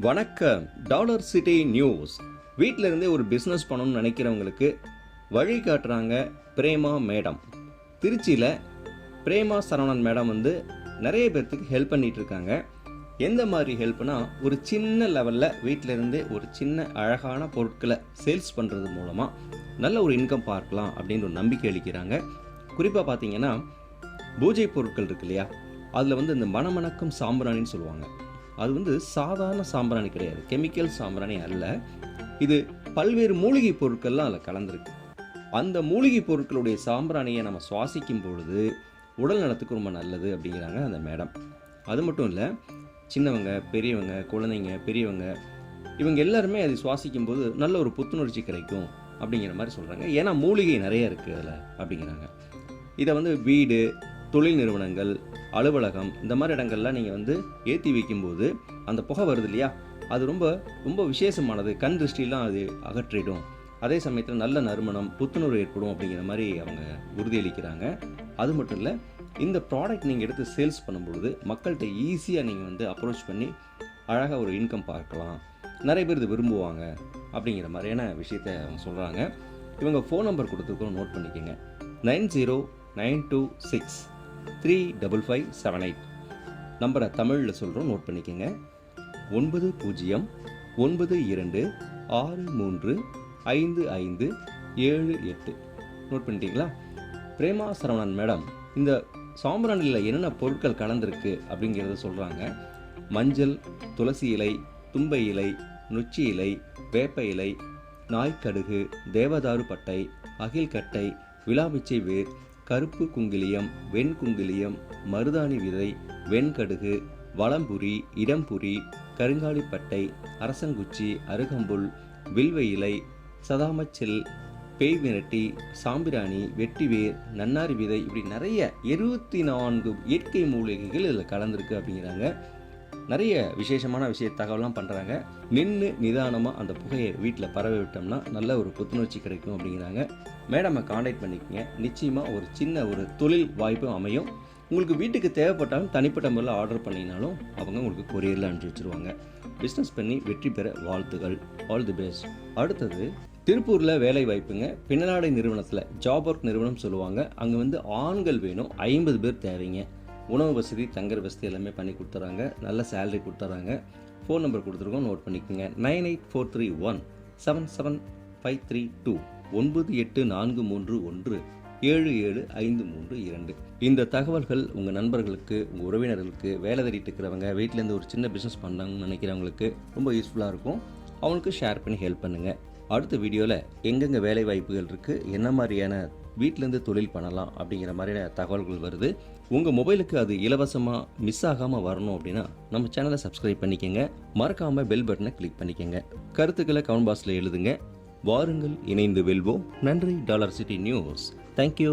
வணக்கம். Dollar city news. வீட்டில் இருந்தே ஒரு பிஸ்னஸ் பண்ணணும்னு நினைக்கிறவங்களுக்கு வழி காட்டுறாங்க பிரேமா மேடம். திருச்சியில் பிரேமா சரவணன் மேடம் வந்து நிறைய பேர்த்துக்கு ஹெல்ப் பண்ணிட்டு இருக்காங்க எந்த மாதிரி ஹெல்ப்னா ஒரு சின்ன லெவலில் வீட்டில் இருந்தே ஒரு சின்ன அழகான பொருட்களை சேல்ஸ் பண்ணுறது மூலமாக நல்ல ஒரு இன்கம் பார்க்கலாம் அப்படின்னு ஒரு நம்பிக்கை அளிக்கிறாங்க. குறிப்பாக பார்த்தீங்கன்னா பூஜை பொருட்கள் இருக்கு இல்லையா? அதில் வந்து இந்த மணமணக்கும் சாம்பிராணின்னு சொல்லுவாங்க. அது வந்து சாதாரண சாம்பிராணி கிடையாது. கெமிக்கல் சாம்பிராணி அல்ல. இது பல்வேறு மூலிகை பொருட்கள்லாம் அதில் கலந்துருக்கு. அந்த மூலிகை பொருட்களுடைய சாம்பிராணியை நம்ம சுவாசிக்கும் பொழுது உடல் நலத்துக்கு ரொம்ப நல்லது அப்படிங்கிறாங்க அந்த மேடம். அது மட்டும் இல்லை சின்னவங்க பெரியவங்க குழந்தைங்க பெரியவங்க இவங்க எல்லாருமே அதை சுவாசிக்கும் போது நல்ல ஒரு புத்துணர்ச்சி கிடைக்கும் அப்படிங்கிற மாதிரி சொல்கிறாங்க ஏன்னா மூலிகை நிறைய இருக்குது அதில் அப்படிங்கிறாங்க. இதை வந்து வீடு தொழில் நிறுவனங்கள் அலுவலகம் இந்த மாதிரி இடங்கள்லாம் நீங்கள் வந்து ஏற்றி வைக்கும்போது அந்த புகை வருது இல்லையா? அது ரொம்ப ரொம்ப விசேஷமானது. கண் திருஷ்டிலாம் அது அகற்றிடும். அதே சமயத்தில் நல்ல நறுமணம் புத்துணர்வு ஏற்படும் அப்படிங்கிற மாதிரி அவங்க உறுதியளிக்கிறாங்க. அது மட்டும் இல்லை இந்த ப்ராடக்ட் நீங்கள் எடுத்து சேல்ஸ் பண்ணும்பொழுது மக்கள்கிட்ட ஈஸியாக நீங்கள் வந்து அப்ரோச் பண்ணி அழகாக ஒரு இன்கம் பார்க்கலாம். நிறைய பேர் இது விரும்புவாங்க அப்படிங்கிற மாதிரியான விஷயத்தை அவங்க சொல்கிறாங்க இவங்க ஃபோன் நம்பர் கொடுத்துருக்கோம் நோட் பண்ணிக்கோங்க. Nine zero nine two six. Three double five seven eight நம்பரை தமிழில் சொல்கிறோம் நோட் பண்ணிக்கோங்க. ஒன்பது பூஜ்ஜியம் ஒன்பது இரண்டு ஆறு மூன்று ஐந்து ஐந்து ஏழு எட்டு. நோட் பண்ணிட்டீங்களா? பிரேமா சரவணன் மேடம் இந்த சாம்பிராணியில் என்னென்ன பொருட்கள் கலந்துருக்கு அப்படிங்கிறத சொல்கிறாங்க மஞ்சள் துளசி இலை தும்பை இலை நொச்சி இலை வேப்ப இலை நாய்க்கடுகு தேவதாரு பட்டை அகில்கட்டை விழாமிச்சை வேர் கருப்பு குங்கிலியம் வெண்குங்கிலியம் மருதாணி விதை வெண்கடுகு வளம்புரி இடம்புரி கருங்காலிப்பட்டை அரசங்குச்சி அருகம்புல் வில்வ இலை சதாமச்செல் பேய் விரட்டி சாம்பிராணி வெட்டிவேர் நன்னாரி விதை இப்படி நிறைய இருபத்தி நான்கு இயற்கை மூலிகைகள் இதில் கலந்துருக்கு அப்படிங்கிறாங்க. நிறைய விசேஷமான விஷய தகவலாம் பண்ணுறாங்க நின்று நிதானமாக அந்த புகையை வீட்டில் பரவ விட்டோம்னா நல்ல ஒரு புத்துணர்ச்சி கிடைக்கும் அப்படிங்கிறாங்க. மேடமை காண்டாக்ட் பண்ணிக்கங்க. நிச்சயமாக ஒரு சின்ன ஒரு தொழில் வாய்ப்பும் அமையும். உங்களுக்கு வீட்டுக்கு தேவைப்பட்டாலும் தனிப்பட்ட முறையில் ஆர்டர் பண்ணினாலும் அவங்க உங்களுக்கு கொரியரில் அனுப்பிச்சி வச்சுருவாங்க. பிஸ்னஸ் பண்ணி வெற்றி பெற வாழ்த்துகள். ஆல் தி பெஸ்ட் அடுத்தது திருப்பூரில் வேலை வாய்ப்புங்க. பின்னலாடை நிறுவனத்தில் ஜாப் ஒர்க் நிறுவனம் சொல்லுவாங்க. அங்கே வந்து ஆண்கள் வேணும். ஐம்பது பேர் தேவைங்க. உணவு வசதி தங்குற வசதி எல்லாமே பண்ணி கொடுத்துறாங்க. நல்ல சேலரி கொடுத்துறாங்க. ஃபோன் நம்பர் கொடுத்துருக்கோம் நோட் பண்ணிக்கோங்க. Nine eight four three one seven seven five three two ஒன்பது எட்டு நான்கு மூன்று ஒன்று ஏழு ஏழு ஐந்து மூன்று இரண்டு. இந்த தகவல்கள் உங்கள் நண்பர்களுக்கு உங்கள் உறவினர்களுக்கு வேலை தேடிட்டு இருக்கிறவங்க வீட்டிலேருந்து ஒரு சின்ன பிஸ்னஸ் பண்ணாங்கன்னு நினைக்கிறவங்களுக்கு ரொம்ப யூஸ்ஃபுல்லாக இருக்கும். அவங்களுக்கு ஷேர் பண்ணி ஹெல்ப் பண்ணுங்கள் அடுத்த வீடியோவில் எங்கெங்கே வேலை வாய்ப்புகள் இருக்குது என்ன மாதிரியான வீட்டிலேருந்து தொழில் பண்ணலாம் அப்படிங்கிற மாதிரியான தகவல்கள் வருது. உங்கள் மொபைலுக்கு அது இலவசமாக மிஸ் ஆகாமல் வரணும் அப்படின்னா நம்ம சேனலை சப்ஸ்கிரைப் பண்ணிக்கோங்க. மறக்காமல் பெல் பட்டனை கிளிக் பண்ணிக்கோங்க. கருத்துக்களை கமெண்ட் பாக்ஸில் எழுதுங்க. வாருங்கள் இணைந்து வெல்வோம். நன்றி டாலர் சிட்டி நியூஸ். தேங்க்யூ